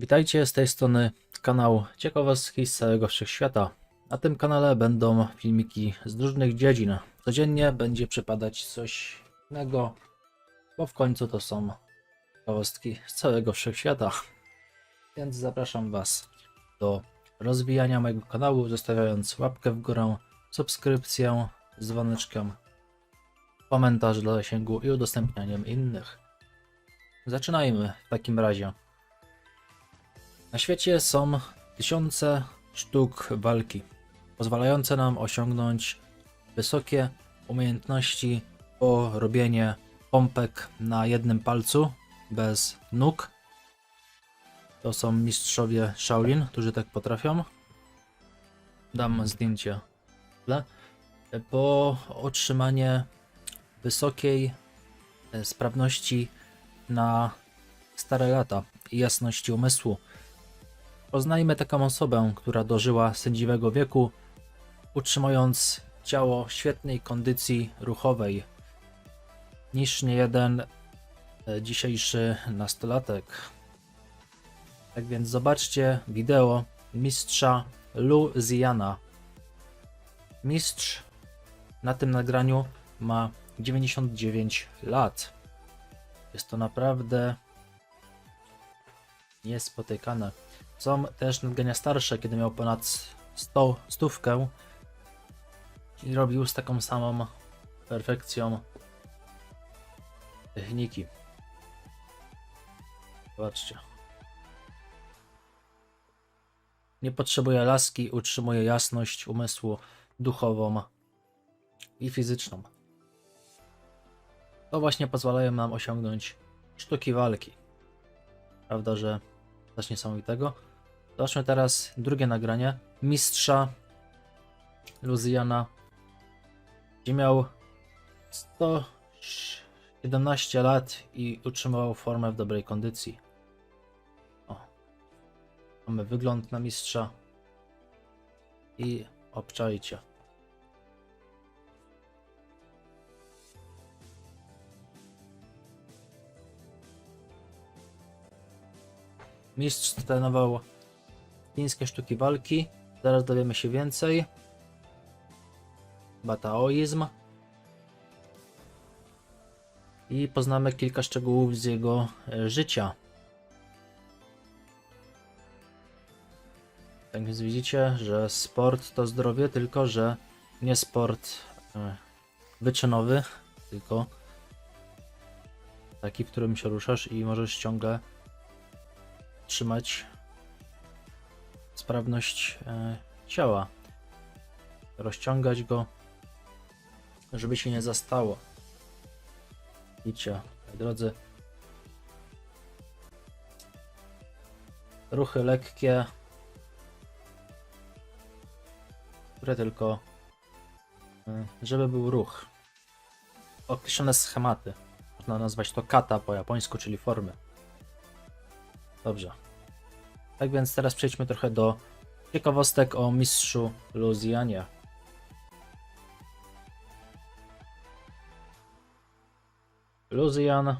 Witajcie z tej strony kanał Ciekawostki z całego wszechświata. Na tym kanale będą filmiki z różnych dziedzin. Codziennie będzie przypadać coś innego, bo w końcu to są ciekawostki z całego wszechświata. Więc zapraszam Was do rozwijania mojego kanału, zostawiając łapkę w górę, subskrypcję dzwoneczkiem, komentarz dla zasięgu i udostępnianiem innych. Zaczynajmy w takim razie. Na świecie są tysiące sztuk walki, pozwalające nam osiągnąć wysokie umiejętności po robienie pompek na jednym palcu bez nóg. To są mistrzowie Shaolin, którzy tak potrafią. Dam zdjęcie. Po otrzymanie wysokiej e, sprawności na stare lata i jasności umysłu. Poznajmy taką osobę, która dożyła sędziwego wieku, utrzymując ciało w świetnej kondycji ruchowej, niż niejeden e, dzisiejszy nastolatek. Tak więc zobaczcie wideo mistrza Lu Ziana. Mistrz na tym nagraniu ma 99 lat. Jest to naprawdę niespotykane. Są też nagrania starsze, kiedy miał ponad 100 stówkę i robił z taką samą perfekcją techniki. Zobaczcie. Nie potrzebuje laski, utrzymuje jasność umysłu duchową i fizyczną. To właśnie pozwalają nam osiągnąć sztuki walki. Prawda, że coś niesamowitego. Zobaczmy teraz drugie nagranie mistrza Luziana, gdzie miał 117 lat i utrzymywał formę w dobrej kondycji. O. Mamy wygląd na mistrza i obczajcie. Mistrz trenował chińskie sztuki walki. Zaraz dowiemy się więcej. Bataoizm. I poznamy kilka szczegółów z jego e, życia. Tak więc widzicie, że sport to zdrowie, tylko że nie sport e, wyczynowy, tylko taki, w którym się ruszasz i możesz ciągle trzymać sprawność e, ciała, rozciągać go, żeby się nie zastało. Widzicie, drodzy, ruchy lekkie, które tylko, e, żeby był ruch. Określone schematy. Można nazwać to kata po japońsku, czyli formy. Dobrze. Tak więc teraz przejdźmy trochę do ciekawostek o mistrzu Luzianie. Luzian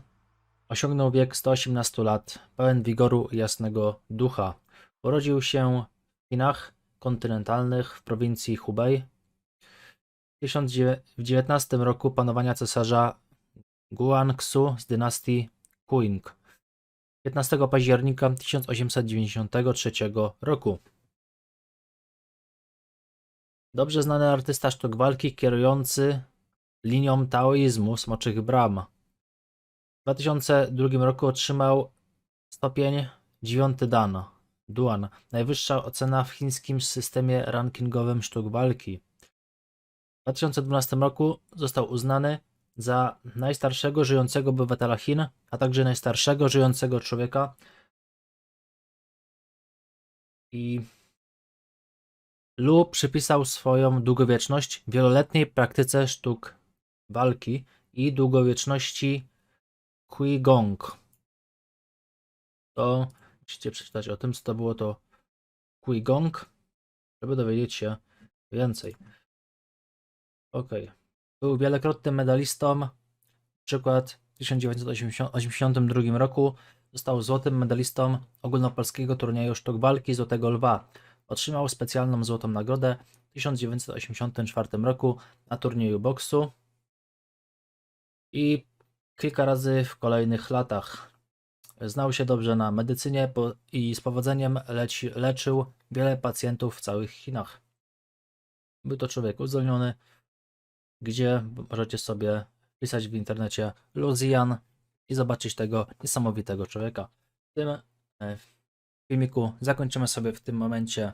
osiągnął wiek 118 lat, pełen wigoru i jasnego ducha. Urodził się w Chinach kontynentalnych w prowincji Hubei. W 19 roku panowania cesarza Guangxu z dynastii Qing. 15 października 1893 roku. Dobrze znany artysta sztuk walki kierujący linią taoizmu Smoczych Bram. W 2002 roku otrzymał stopień 9 Dan, Duan, najwyższa ocena w chińskim systemie rankingowym sztuk walki. W 2012 roku został uznany za najstarszego żyjącego obywatela Chin, a także najstarszego żyjącego człowieka. I Lu przypisał swoją długowieczność wieloletniej praktyce sztuk walki i długowieczności Qigong. To musicie przeczytać o tym, co to było to Qigong, żeby dowiedzieć się więcej. Okej. Był wielokrotnym medalistą, przykład w 1982 roku Został złotym medalistą ogólnopolskiego turnieju sztuk walki Złotego Lwa. Otrzymał specjalną złotą nagrodę w 1984 roku na turnieju boksu i kilka razy w kolejnych latach. Znał się dobrze na medycynie i z powodzeniem leci, leczył wiele pacjentów w całych Chinach. Był to człowiek uzdolniony, gdzie możecie sobie wpisać w internecie Luzian i zobaczyć tego niesamowitego człowieka. W tym e, filmiku zakończymy sobie w tym momencie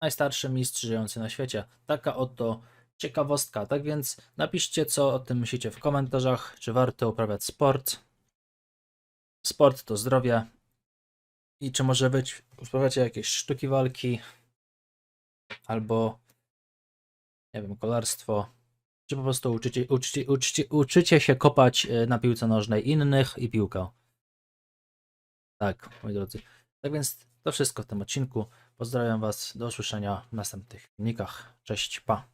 najstarszy mistrz żyjący na świecie. Taka oto ciekawostka. Tak więc napiszcie, co o tym myślicie w komentarzach. Czy warto uprawiać sport? Sport to zdrowie. I czy może być, uprawiacie jakieś sztuki walki? Albo, nie wiem, kolarstwo? Czy po prostu uczycie, uczycie, uczycie, uczycie się kopać e, na piłce nożnej innych i piłkę? Tak, moi drodzy. Tak więc to wszystko w tym odcinku. Pozdrawiam Was. Do usłyszenia w następnych filmikach. Cześć, pa.